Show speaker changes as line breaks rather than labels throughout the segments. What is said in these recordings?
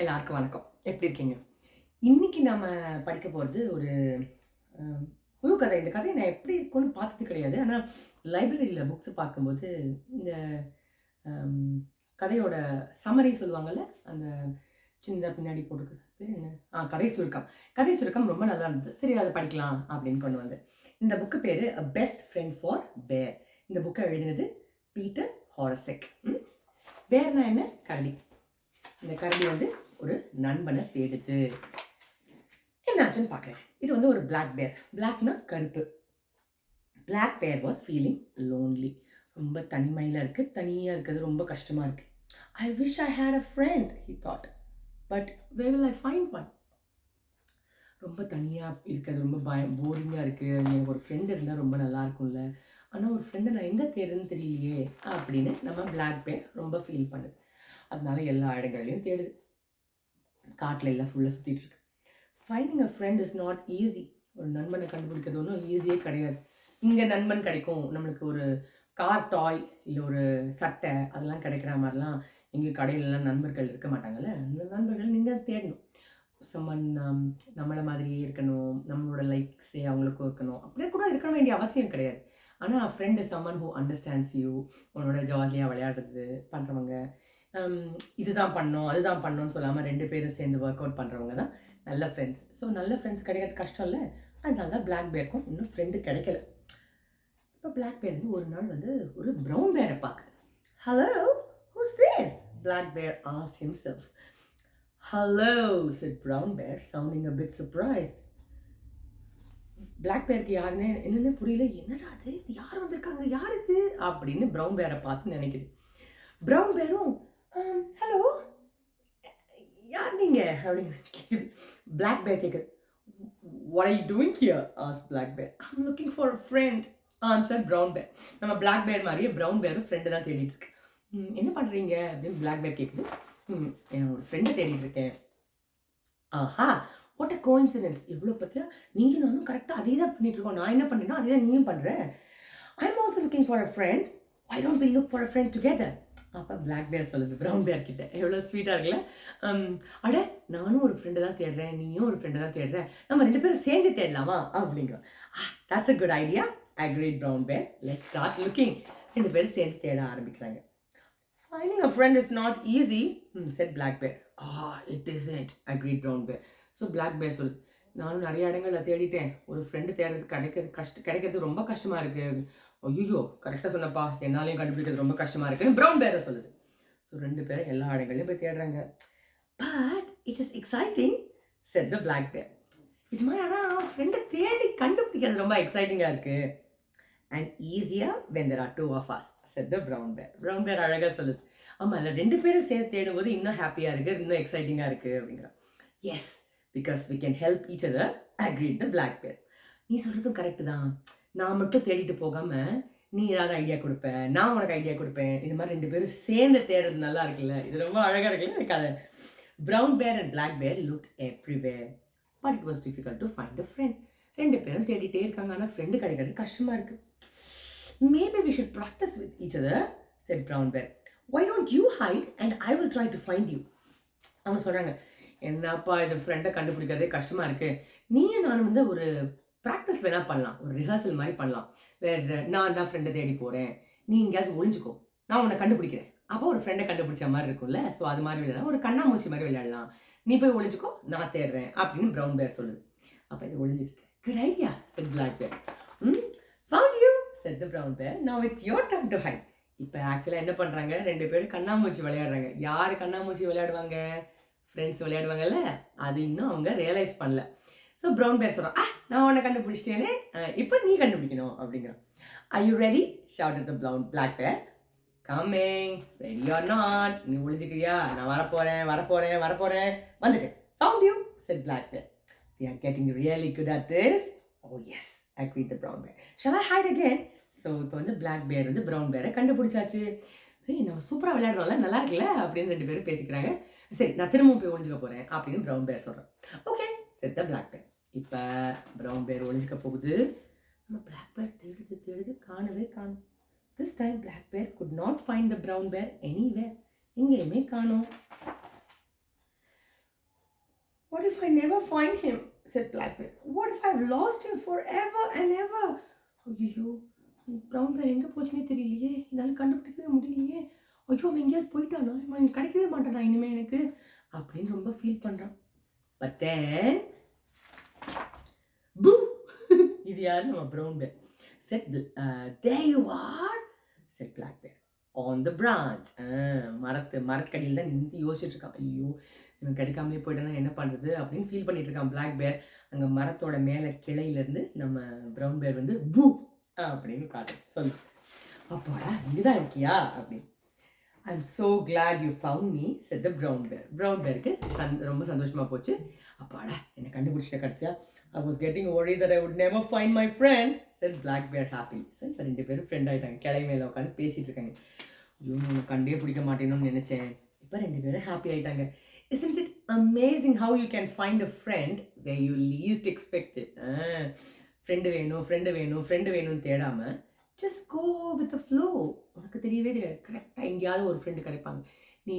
எல்லாருக்கும் வணக்கம். எப்படி இருக்கீங்க? இன்னைக்கு நம்ம படிக்க போகிறது ஒரு புது கதை. இந்த கதையை நான் எப்படி இருக்கும்னு பார்த்தது கிடையாது. ஆனால் லைப்ரரியில் புக்ஸ் பார்க்கும்போது இந்த கதையோட சம்மரி சொல்லுவாங்கள்ல அந்த சின்ன பின்னாடி போட்டுருக்கு பேர் என்ன? ஆ கதை சுருக்கம். கதை சுருக்கம் ரொம்ப நல்லா இருந்தது. சரி அதை படிக்கலாம் அப்படின்னு கொண்டு வந்தேன். இந்த புக்கு பேர் பெஸ்ட் ஃப்ரெண்ட் ஃபார் பேர் இந்த புக்கை எழுதினது பீட்டர் ஹாரசெக். பேர்னா என்ன? கரடி. இந்த கரடி வந்து ஒரு நண்பனை தேடுது. என்னாச்சுன்னு பார்க்கலாம் இது வந்து ஒரு பிளாக் பேர் பிளாக்னா கருப்பு. பிளாக் பேர் வாஸ் ஃபீலிங் லோன்லி ரொம்ப தனிமையில் இருக்குது தனியாக இருக்கிறது ரொம்ப கஷ்டமாக இருக்குது I wish I had a friend he thought but way will I find one ரொம்ப தனியாக இருக்கிறது ரொம்ப பயம் போரிங்காக இருக்குது எனக்கு ஒரு ஃப்ரெண்ட் இருந்தால் ரொம்ப நல்லா இருக்கும்ல. ஆனால் ஒரு ஃப்ரெண்டை நான் எங்கே தேடுன்னு தெரியலையே அப்படின்னு நம்ம பிளாக் பேர் ரொம்ப ஃபீல் பண்ணுது. அதனால எல்லா இடங்கள்லையும் தேடுது. காட்டில் எல்லாம் ஃபுல்லாக சுற்றிட்டு இருக்கு. Finding a friend is not easy ஒரு நண்பனை கண்டுபிடிக்கிறது ஒன்றும் ஈஸியே கிடையாது. இங்கே நண்பன் கிடைக்கும். நம்மளுக்கு ஒரு கார் டாய் இல்லை ஒரு சட்டை அதெல்லாம் கிடைக்கிற மாதிரிலாம் எங்கள் கடையிலலாம் நண்பர்கள் இருக்க மாட்டாங்கல்ல? அந்த நண்பர்கள் நீங்கள் தேடணும். சம்மன் um, நம்மளை மாதிரியே இருக்கணும். நம்மளோட லைக்ஸே அவங்களுக்கும் இருக்கணும். அப்படியே கூட இருக்க வேண்டிய அவசியம் கிடையாது. ஆனால் friend someone who understands you உன்னோட ஜாலியாக விளையாடுறது பண்ணுறவங்க இதுதான் பண்ணோம் அதுதான் பண்ணோம்னு சொல்லாமல் ரெண்டு பேரும் சேர்ந்து ஒர்க் அவுட் பண்ணுறவங்க தான் நல்ல ஃப்ரெண்ட்ஸ் ஸோ நல்ல ஃப்ரெண்ட்ஸ் கிடைக்கிறது கஷ்டம் இல்லை. அதனால தான் பிளாக் பேருக்கும் இன்னும் ஃப்ரெண்டு கிடைக்கல. இப்போ பிளாக் பேர் வந்து ஒரு நாள் வந்து ஒரு ப்ரௌன் பேரை பார்க்குது. Hello who's this black bear asked himself. Hello said brown bear sounding a bit surprise black பேருக்கு யாருன்னு என்னென்ன புரியல. என்னடா அது இது யார் வந்திருக்காங்க? யார் இது? அப்படின்னு ப்ரௌன் பேரை பார்த்து நினைக்குது. ப்ரௌன் பேரும் Um, ஹலோ யார் நீங்கள் அப்படின்னு கேக்குது. பிளாக் பேர் கேக்குது. What I doing here as black bear I'm looking for friend answer brown bear நம்ம பிளாக் பேர் மாதிரியே ப்ரௌன் பேரும் ஃப்ரெண்டு தான் தேடிட்டு இருக்கு. "ம், என்ன பண்ணுறீங்க அப்படின்னு பிளாக் பேர் கேட்குது "ம், ஃப்ரெண்டை தேடிட்டு இருக்கேன். ஆஹா வாட் அ கோஇன்சிடென்ஸ் இவ்வளோ பற்றியா நீயும் நானும் கரெக்டாக அதே தான் பண்ணிட்டு இருக்கோம். நான் என்ன பண்ணுறேன்னா அதே தான் நீயும் பண்ணுறேன் I am also looking for a friend I don't be look for a friend together அப்போ பிளாக் பேர் சொல்லுது ப்ரௌன் பேர் கிட்ட. எவ்வளோ ஸ்வீட்டாக இருக்குல்ல? அட நானும் ஒரு ஃப்ரெண்டு தான் தேடுறேன் நீயும் ஒரு ஃப்ரெண்டு தான் தேடுறேன் நம்ம ரெண்டு பேரும் சேர்ந்து தேடலாமா? அப்படிங்கிறோம். that's a good idea agreed brown bear let start looking ரெண்டு பேரும் சேர்ந்து தேட ஆரம்பிக்கிறாங்க. ஃபைனிங் a friend is not easy said black bear ah it is it agreed brown bear so black bear சொல்லுது நானும் நிறைய இடங்களில் தேடிட்டேன். ஒரு ஃப்ரெண்டு தேடுறது கிடைக்கிறது கஷ்ட கிடைக்கிறது ரொம்ப கஷ்டமாக இருக்குது ஐயோ கரெக்டாக சொன்னப்பா என்னாலையும் கண்டுபிடிக்கிறது ரொம்ப கஷ்டமாக இருக்கு ப்ரௌன் பேரை சொல்லுது. ஸோ ரெண்டு பேரும் எல்லா இடங்களையும் போய் தேடுறாங்க. But it is exciting said the black bear இது மாதிரி ஆனால் ஃப்ரெண்டை தேடி கண்டுபிடிக்கிறது ரொம்ப எக்ஸைட்டிங்காக இருக்குது அண்ட் ஈஸியாக when there are two of us said the brown bear brown bear அழகாக சொல்லுது. ஆமாம் இல்லை ரெண்டு பேரும் சேர்த்து தேடும்போது இன்னும் ஹாப்பியாக இருக்குது இன்னும் எக்ஸைட்டிங்காக இருக்குது அப்படிங்கிற yes because we can help each other agreed the black bear நீ சொல்கிறதும் கரெக்டு தான். நான் மட்டும் தேடிட்டு போகாமல் நீ ஏதாவது ஐடியா கொடுப்பேன் நான் உனக்கு ஐடியா கொடுப்பேன். இது மாதிரி ரெண்டு பேரும் சேர்ந்து தேடுறது நல்லா இருக்குல்ல? இது ரொம்ப அழகாக இருக்குல்ல? எனக்கு அதை. Brown bear and black bear look everywhere but it was difficult to find a friend ரெண்டு பேரும் தேடிட்டே இருக்காங்க. ஆனால் ஃப்ரெண்டு கிடைக்கிறது கஷ்டமாக இருக்குது maybe we should practice with each other said brown bear why don't you hide and I will try to find you அவங்க சொல்கிறாங்க என்னப்பா இது ஃப்ரெண்டை கண்டுபிடிக்கிறதே கஷ்டமாக இருக்குது நீயும் நானும் வந்து ஒரு ப்ராக்டிஸ் வேணால் பண்ணலாம். ஒரு ரிஹர்சல் மாதிரி பண்ணலாம். வேறு நான் தான் ஃப்ரெண்டை தேடி போகிறேன் நீ எங்கேயாவது ஒழிஞ்சுக்கோ நான் உன்னை கண்டுபிடிக்கிறேன். அப்போ ஒரு ஃப்ரெண்டை கண்டுபிடிச்ச மாதிரி இருக்கும்ல. ஸோ அது மாதிரி விளையாடலாம். ஒரு கண்ணாமூச்சி மாதிரி விளையாடலாம். நீ போய் ஒழிஞ்சுக்கோ நான் தேடுறேன் அப்படின்னு ப்ரௌன் பேர் சொல்லுது. அப்போ இது ஒளிஞ்சிருக்கு. Good idea said black bear hmm found you said the brown bear now it's your turn to hide இப்போ ஆக்சுவலாக என்ன பண்ணுறாங்க ரெண்டு பேரும் கண்ணாமூச்சி விளையாடுறாங்க. யார் கண்ணாமூச்சி விளையாடுவாங்க? ஃப்ரெண்ட்ஸ் விளையாடுவாங்கல்ல? அது இன்னும் அவங்க ரியலைஸ் பண்ணல. ஸோ ப்ரௌன் பேர் சொல்கிறான் ஆ நான் உன்னை கண்டுபிடிச்சிட்டேனே. இப்போ நீ கண்டுபிடிக்கணும். அப்படிங்கிறான். I you ready short the brown black bear coming ready or not நீ ஒழிஞ்சுக்கிறியா நான் வரப்போகிறேன் வரப்போகிறேன் வரப்போகிறேன் வந்துட்டேன். Found you said black bear we are getting really good at this oh yes agreed the brown bear shall I hide again so இப்போ வந்து black bear வந்து ப்ரௌன் பேரை கண்டுபிடிச்சாச்சு. ஏய் நம்ம சூப்பராக விளையாடுறோம்ல நல்லா இருக்குல்ல? அப்படின்னு ரெண்டு பேரும் பேசிக்கிறாங்க. சரி நான் திரும்பவும் போய் ஒழிஞ்சுக்க போகிறேன் அப்படின்னு ப்ரௌன் பேர் சொல்கிறேன் ஓகே செத்த த பிளாக் பேர் இப்போ ப்ரௌன் பேர் ஒழிஞ்சிக்க போகுது. நம்ம பிளாக் பேர் தேடுது தேடுது காணவே காணும். This time black bear could not find the brown bear anywhere எங்கேயுமே காணோம். If I never find him? said what What if I've lost him forever and ever? ஐயோ ப்ரௌன் பேர் எங்கே போச்சுனே தெரியலையே. என்னால் கண்டுபிடிக்கவே முடியலையே. ஐயோ அவன் எங்கேயாவது போயிட்டானா? அவன் கிடைக்கவே மாட்டானா இனிமேல் எனக்கு? அப்படின்னு ரொம்ப ஃபீல் பண்ணுறான் பட் தென் பூ இது யார்? நம்ம brown bear said there you are said black bear on the branch மரத்து மரத்துக்கடியில் தான் நின்று யோசிச்சுட்டு இருக்கான். ஐயோ இவன் கிடைக்காமலே போயிட்டானா என்ன பண்ணுறது அப்படின்னு ஃபீல் பண்ணிட்டு இருக்கான் பிளாக் பேர் அங்கே மரத்தோட மேலே கிளையிலேருந்து நம்ம ப்ரௌன் பேர் வந்து பூ அப்படின்னு காட்டு சொல்லு. அப்பாடா இங்கதான் இருக்கியா? அப்படின்னு. I am so glad you found me said the brown bear brown பேருக்கு சந் ரொம்ப சந்தோஷமாக போச்சு. அப்பாடா என்னை கண்டுபிடிச்சிட்ட கிடச்சா I was getting worry that I would never find my friend said black bear happy sir இப்போ ரெண்டு பேரும் ஃப்ரெண்ட் ஆகிட்டாங்க கிளை மேலே உட்காந்து பேசிகிட்டு இருக்காங்க. ஐயோ நான் கண்டே பிடிக்க மாட்டேன்னு நினச்சேன். இப்போ ரெண்டு பேரும் ஹாப்பி ஆகிட்டாங்க isn't it amazing how you can find a friend where you least expect friend வேணும் ஃப்ரெண்டு வேணும் ஃப்ரெண்டு வேணும்னு தேடாமல் ஜஸ்ட் கோ வித் ஃப்ளோ உனக்கு தெரியவே தெரியாது. கரெக்டாக எங்கேயாவது ஒரு ஃப்ரெண்டு கிடைப்பாங்க. நீ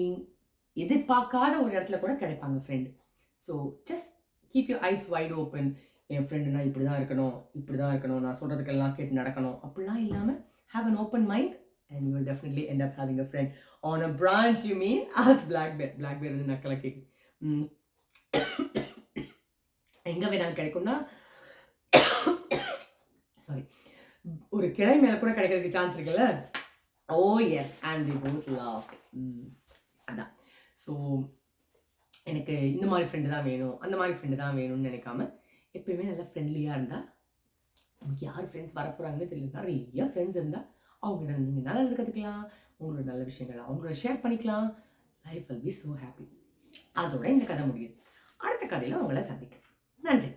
எதிர்பார்க்காத ஒரு இடத்துல கூட கிடைப்பாங்க friend so just keep your eyes wide open என் ஃப்ரெண்டுனா இப்படி தான் இருக்கணும் இப்படி தான் இருக்கணும் நான் சொல்கிறதுக்கெல்லாம் கேட்டு நடக்கணும். அப்படிலாம் இல்லாமல் have an open mind and you will definitely end up having a friend on a branch you mean as black bear black bear வந்து நக்கலை கேக்கு எங்கே வேணாலும் கிடைக்கும்னா சாரி ஒரு கிளை மேலே கூட கிடைக்கிறதுக்கு சான்ஸ் இருக்குல்ல? ஓ yes and the both love அதான். ஸோ எனக்கு இந்த மாதிரி ஃப்ரெண்டு தான் வேணும் அந்த மாதிரி ஃப்ரெண்டு தான் வேணும்னு நினைக்காம எப்பயுமே நல்லா ஃப்ரெண்ட்லியாக இருந்தால் நமக்கு யார் ஃப்ரெண்ட்ஸ் வரப்போகிறாங்கன்னு தெரியல. நிறைய ஃப்ரெண்ட்ஸ் இருந்தால் அவங்க நீங்கள் நல்லது கற்றுக்கலாம் உங்களோட நல்ல விஷயங்கள் அவங்களோட ஷேர் பண்ணிக்கலாம். Life will be so happy அதோட இந்த கதை முடியுது. அடுத்த கதையில் உங்களை சந்திக்கிறேன். நன்றி.